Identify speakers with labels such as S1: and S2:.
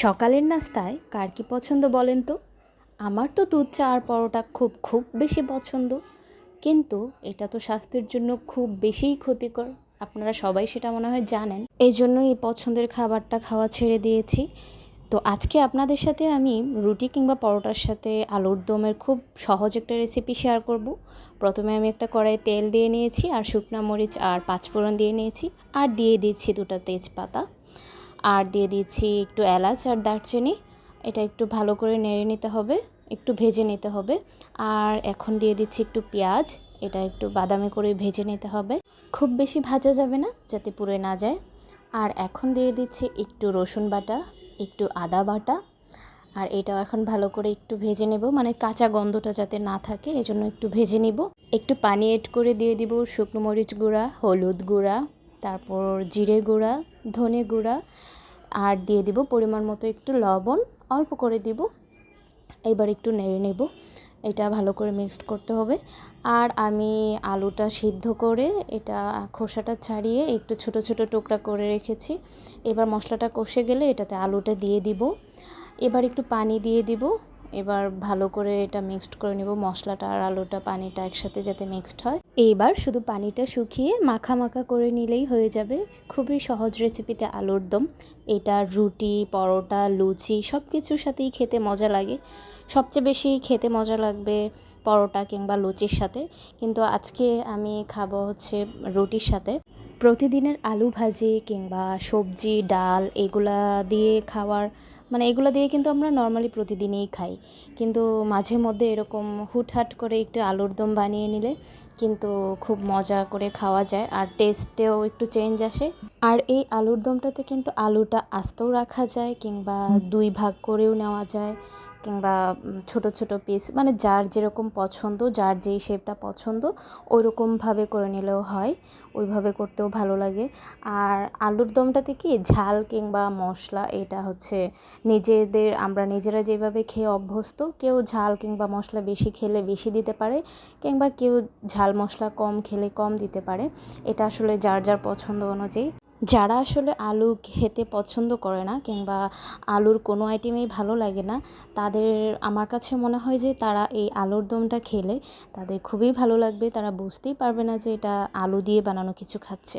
S1: সকালের নাস্তায় কার কী পছন্দ বলেন তো? আমার তো দুধ, চা আর পরোটা খুব খুব বেশি পছন্দ। কিন্তু এটা তো স্বাস্থ্যের জন্য খুব বেশিই ক্ষতিকর। আপনারা সবাই সেটা মনে হয় জানেন। এই জন্যই এই পছন্দের খাবারটা খাওয়া ছেড়ে দিয়েছি। তো আজকে আপনাদের সাথে আমি রুটি কিংবা পরোটার সাথে আলুর দমের খুব সহজ একটা রেসিপি শেয়ার করব। প্রথমে আমি একটা কড়াই তেল দিয়ে নিয়েছি আর শুকনা মরিচ আর পাঁচফোড়ন দিয়ে নিয়েছি। আর দিয়ে দিচ্ছি দুটো তেজপাতা। আর দিয়ে দিচ্ছি একটু এলাচ আর দারচিনি। এটা একটু ভালো করে নেড়ে নিতে হবে, একটু ভেজে নিতে হবে। আর এখন দিয়ে দিচ্ছি একটু পেঁয়াজ, এটা একটু বাদামি করে ভেজে নিতে হবে। খুব বেশি ভাজা যাবে না, যাতে পুড়ে না যায়। আর এখন দিয়ে দিচ্ছি একটু রসুন বাটা, একটু আদা বাটা। আর এটাও এখন ভালো করে একটু ভেজে নেব মানে কাঁচা গন্ধটা যাতে না থাকে, এজন্য একটু ভেজে নিব। একটু পানি এড করে দিয়ে দিব শুকনো মরিচ গুঁড়া, হলুদ গুঁড়া। তারপর জিরে গুঁড়া, ধনে গুঁড়া, আর দিয়ে দিব পরিমাণ মতো একটু লবণ, অল্প করে দিব। এবার একটু নেড়ে নেব। এটা ভালো করে মিক্সড করতে হবে। আর আমি আলুটা সিদ্ধ করে এটা খোসাটা ছাড়িয়ে একটু ছোট ছোট টুকরা করে রেখেছি। এবার মশলাটা কষে গেলে এটাতে আলুটা দিয়ে দিব। এবার একটু পানি দিয়ে দিব। এবার ভালো করে এটা মিক্সড করে নেব। মশলাটা আর আলুটা, পানিটা একসাথে যাতে মিক্সড হয়। এইবার শুধু পানিটা শুকিয়ে মাখা মাখা করে নিলেই হয়ে যাবে। খুবই সহজ রেসিপিতে আলুর দম। এটা রুটি, পরোটা, লুচি সব কিছুর সাথেই খেতে মজা লাগে। সবচেয়ে বেশি খেতে মজা লাগবে পরোটা কিংবা লুচির সাথে। কিন্তু আজকে আমি খাব হচ্ছে রুটির সাথে। প্রতিদিনের আলু ভাজি কিংবা সবজি, ডাল, এগুলা দিয়ে খাওয়ার মানে এগুলো দিয়ে কিন্তু আমরা নর্মালি প্রতিদিনই খাই। কিন্তু মাঝে মধ্যে এরকম হুটহাট করে একটু আলুর দম বানিয়ে নিলে কিন্তু খুব মজা করে খাওয়া যায় আর টেস্টেও একটু চেঞ্জ আসে। আর এই আলুর দমটাতে কিন্তু আলুটা আস্তও রাখা যায় কিংবা দুই ভাগ করেও নেওয়া যায় কিংবা ছোট ছোট পিস মানে যার যেরকম পছন্দ, যার যেই শেপটা পছন্দ ওইরকমভাবে করে নিলেও হয়, ওইভাবে করতেও ভালো লাগে। আর আলুর দমটাতে কি ঝাল কিংবা মশলা, এটা হচ্ছে নিজেদের, আমরা নিজেরা যেভাবে খেয়ে অভ্যস্ত, কেউ ঝাল কিংবা মশলা বেশি খেলে বেশি দিতে পারে, কিংবা কেউ ঝাল মশলা কম খেলে কম দিতে পারে। এটা আসলে যার যার পছন্দ অনুযায়ী। যারা আসলে আলু খেতে পছন্দ করে না কিংবা আলুর কোনো আইটেমেই ভালো লাগে না, তাদের আমার কাছে মনে হয় যে তারা এই আলুর দমটা খেলে তাদের খুবই ভালো লাগবে। তারা বুঝতেই পারবে না যে এটা আলু দিয়ে বানানো কিছু খাচ্ছে।